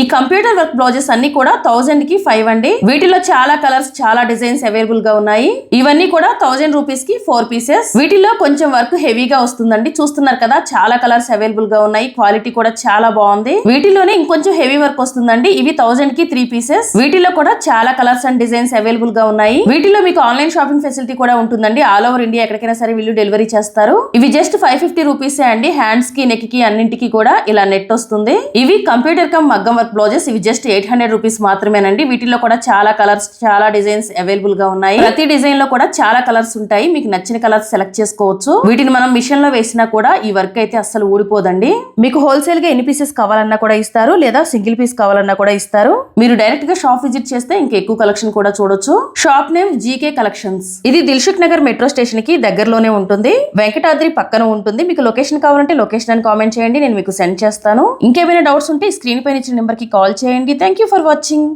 ఈ computer work blouses అన్ని కూడా థౌజండ్కి ఫైవ్ అండి. వీటిలో చాలా కలర్స్ చాలా డిజైన్స్ అవైలబుల్గా ఉన్నాయి. ఇవన్నీ కూడా థౌజండ్ రూపీస్కి ఫోర్ పీసెస్ వీటిలో కొంచెం వర్క్ హెవీగా వస్తుందండి. చూస్తున్నారు కదా చాలా కలర్స్ అవైలబుల్గా ఉన్నాయి. క్వాలిటీ కూడా చాలా బాగుంది. వీటిలోనే ఇంకొంచెం హెవీ వర్క్ వస్తుందండి. ఇవి థౌజండ్కి త్రీ పీసెస్ వీటిలో కూడా చాలా కలర్స్ అండ్ డిజైన్స్ అవైలబుల్గా ఉన్నాయి. వీటిలో మీకు ఆన్లైన్ షాపింగ్ ఫెసిలిటీ కూడా ఉంటుందండి. ఆల్ ఓవర్ ఇండియా ఎక్కడికైనా సరే వీళ్ళు డెలివరీ చేస్తారు. ఇవి జస్ట్ ఫైవ్ ఫిఫ్టీ రూపీస్ అండి. హ్యాండ్స్కి నెక్కి అన్నింటికి కూడా ఇలా నెట్ వస్తుంది. ఇవి కంప్యూటర్ కమ్ మగ్గం వర్క్ బ్లౌజెస్ ఇవి జస్ట్ ఎయిట్ హండ్రెడ్ రూపీస్ మాత్రమేనండి. వీటిలో కూడా చాలా కలర్స్ చాలా డిజైన్స్ అవైలబుల్గా ఉన్నాయి. ప్రతి డిజైన్లో కూడా చాలా కలర్స్ ఉంటాయి. మీకు నచ్చిన కలర్స్ సెలెక్ట్ చేసుకోవచ్చు. వీటిని మనం మిషన్లో వేసినా కూడా ఈ వర్క్ అయితే అస్సలు ఊడిపోదండి. మీకు హోల్సేల్గా ఎన్ని పీసెస్ కావాలన్నా కూడా ఇస్తారు లేదా సింగిల్ పీస్ కావాలన్నా కూడా ఇస్తారు. మీరు డైరెక్ట్గా షాప్ విజిట్ చేస్తే ఇంకా ఎక్కువ కలెక్షన్ కూడా చూడొచ్చు. షాప్ నేమ్ జీకే కలెక్షన్స్ ఇది దిల్సుఖ్ నగర్ మెట్రో స్టేషన్కి దగ్గరలోనే ఉంటుంది. వెంకటాద్రి పక్కన ఉంటుంది. మీకు లొకేషన్ కావాలంటే లొకేషన్ అని కామెంట్ చేయండి. నేను మీకు సెండ్ చేస్తాను. ఇంకేమైనా డౌట్స్ ఉంటే స్క్రీన్ పైన ఇచ్చిన నెంబర్ కి కాల్ చేయండి. Thank you for watching